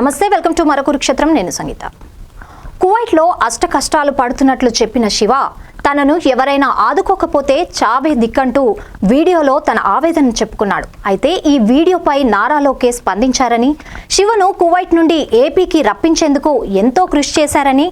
నమస్తే welcome to మరో కురుక్షేత్రం. నేను సంగీత. కువైట్లో అష్ట కష్టాలు పడుతున్నట్లు చెప్పిన శివ తనను ఎవరైనా ఆదుకోకపోతే చావే దిక్కంటూ వీడియోలో తన ఆవేదన చెప్పుకున్నాడు. అయితే ఈ వీడియోపై నారా లోకేష్ స్పందించారని శివను కువైట్ నుండి ఏపీకి రప్పించేందుకు ఎంతో కృషి చేశారని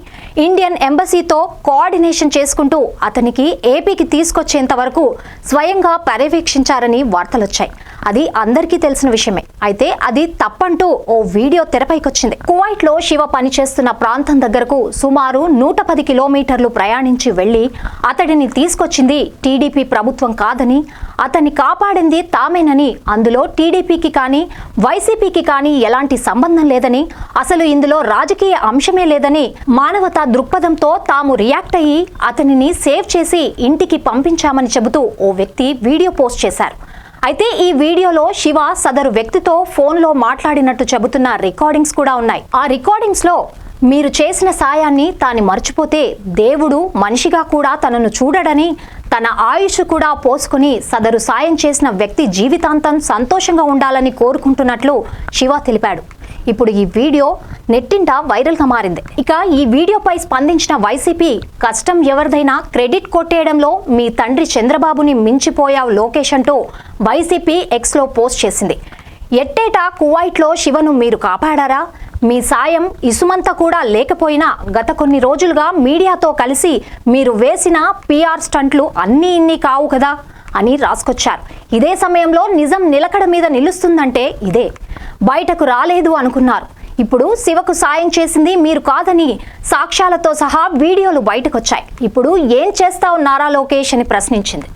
ఇండియన్ ఎంబసీతో కోఆర్డినేషన్ చేసుకుంటూ అతనికి ఏపీకి తీసుకొచ్చేంత వరకు స్వయంగా పర్యవేక్షించారని వార్తలొచ్చాయి. అది అందరికీ తెలిసిన విషయమే. అయితే అది తప్పంటూ ఓ వీడియో తెరపైకొచ్చింది. కువైట్లో శివ పనిచేస్తున్న ప్రాంతం దగ్గరకు సుమారు నూట పది కిలోమీటర్లు ప్రయాణించి వెళ్ళి అతడిని తీసుకొచ్చింది టీడీపీ ప్రభుత్వం కాదని అతన్ని కాపాడింది తామేనని అందులో టీడీపీకి కానీ వైసీపీకి కానీ ఎలాంటి సంబంధం లేదని అసలు ఇందులో రాజకీయ అంశమే లేదని మానవతా దృక్పథంతో తాము రియాక్ట్ అయ్యి అతనిని సేవ్ చేసి ఇంటికి పంపించామని చెబుతూ ఓ వ్యక్తి వీడియో పోస్ట్ చేశారు. అయితే ఈ వీడియోలో శివ సదరు వ్యక్తితో ఫోన్లో మాట్లాడినట్టు చెబుతున్న రికార్డింగ్స్ కూడా ఉన్నాయి. ఆ రికార్డింగ్స్లో మీరు చేసిన సాయాన్ని తాను మర్చిపోతే దేవుడు మనిషిగా కూడా తనను చూడడని తన ఆయుష్ కూడా పోసుకుని సదరు సాయం చేసిన వ్యక్తి జీవితాంతం సంతోషంగా ఉండాలని కోరుకుంటున్నట్లు శివ తెలిపాడు. ఇప్పుడు ఈ వీడియో నెట్టింట వైరల్గా మారింది. ఇక ఈ వీడియోపై స్పందించిన వైసీపీ కష్టం ఎవరిదైనా క్రెడిట్ కొట్టేయడంలో మీ తండ్రి చంద్రబాబుని మించిపోయావు లోకేష్ అంటూ వైసీపీ ఎక్స్లో పోస్ట్ చేసింది. ఎట్టేటా కువైట్లో శివను మీరు కాపాడారా? మీ సాయం ఇసుమంత కూడా లేకపోయినా గత కొన్ని రోజులుగా మీడియాతో కలిసి మీరు వేసిన పీఆర్ స్టంట్లు అన్నీ ఇన్ని కావు కదా అని రాసుకొచ్చారు. ఇదే సమయంలో నిజం నిలకడ మీద నిలుస్తుందంటే ఇదే. బయటకు రాలేదు అనుకున్నారు. ఇప్పుడు శివకు సాయం చేసింది మీరు కాదని సాక్ష్యాలతో సహా వీడియోలు బయటకొచ్చాయి. ఇప్పుడు ఏం చేస్తావు నారా లోకేష్ అని ప్రశ్నించింది.